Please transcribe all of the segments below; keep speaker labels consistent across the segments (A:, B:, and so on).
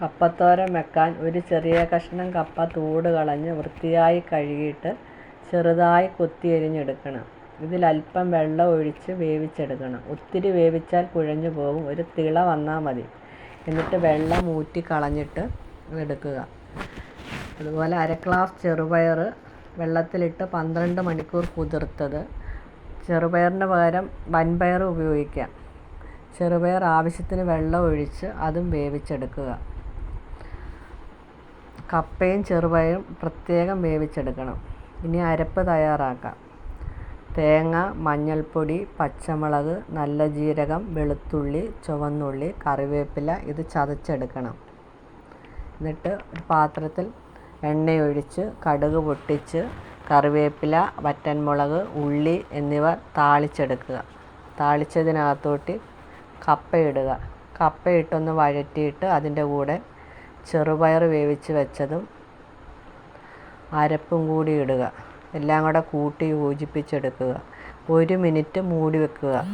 A: കപ്പത്തോരൻ വെക്കാൻ ഒരു ചെറിയ കഷ്ണം കപ്പ തോട് കളഞ്ഞ് വൃത്തിയായി കഴുകിയിട്ട് ചെറുതായി കൊത്തി കൊത്തിയരിഞ്ഞെടുക്കണം ഇതിലൽപ്പം വെള്ളം ഒഴിച്ച് വേവിച്ചെടുക്കണം. ഒത്തിരി വേവിച്ചാൽ കുഴഞ്ഞു പോകും. ഒരു തിള വന്നാൽ മതി. എന്നിട്ട് വെള്ളം ഊറ്റി കളഞ്ഞിട്ട് എടുക്കുക. അതുപോലെ അര ഗ്ലാസ് ചെറുപയർ വെള്ളത്തിലിട്ട് പന്ത്രണ്ട് മണിക്കൂർ കുതിർത്തത്. ചെറുപയറിന് പകരം വൻപയർ ഉപയോഗിക്കാം. ചെറുപയർ ആവശ്യത്തിന് വെള്ളം ഒഴിച്ച് അതും വേവിച്ചെടുക്കുക. കപ്പയും ചെറുപയറും പ്രത്യേകം വേവിച്ചെടുക്കണം. ഇനി അരപ്പ് തയ്യാറാക്കാം. തേങ്ങ മഞ്ഞൾപ്പൊടി പച്ചമുളക് നല്ല ജീരകം വെളുത്തുള്ളി ചുവന്നുള്ളി കറിവേപ്പില ഇത് ചതച്ചെടുക്കണം. എന്നിട്ട് ഒരു പാത്രത്തിൽ എണ്ണയൊഴിച്ച് കടുക് പൊട്ടിച്ച് കറിവേപ്പില വറ്റൻമുളക് ഉള്ളി എന്നിവ താളിച്ചെടുക്കുക. താളിച്ചതിനകത്തോട്ട് കപ്പയിടുക കപ്പയിട്ടൊന്ന് വഴറ്റിയിട്ട് അതിന്റെ കൂടെ ചെറുപയർ വേവിച്ച് വെച്ചതും അരപ്പും കൂടി ഇടുക. എല്ലാം കൂടെ കൂട്ടി യോജിപ്പിച്ചെടുക്കുക. ഒരു മിനിറ്റ് മൂടി വെക്കുക.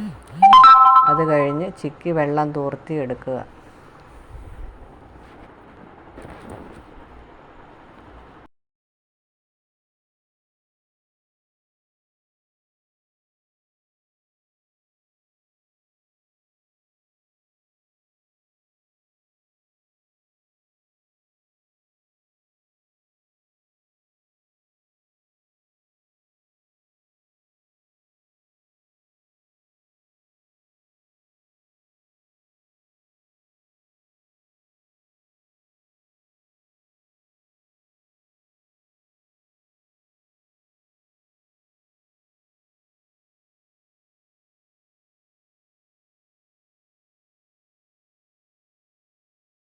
A: അത് കഴിഞ്ഞ് ചിക്കി വെള്ളം തോർത്തി എടുക്കുക.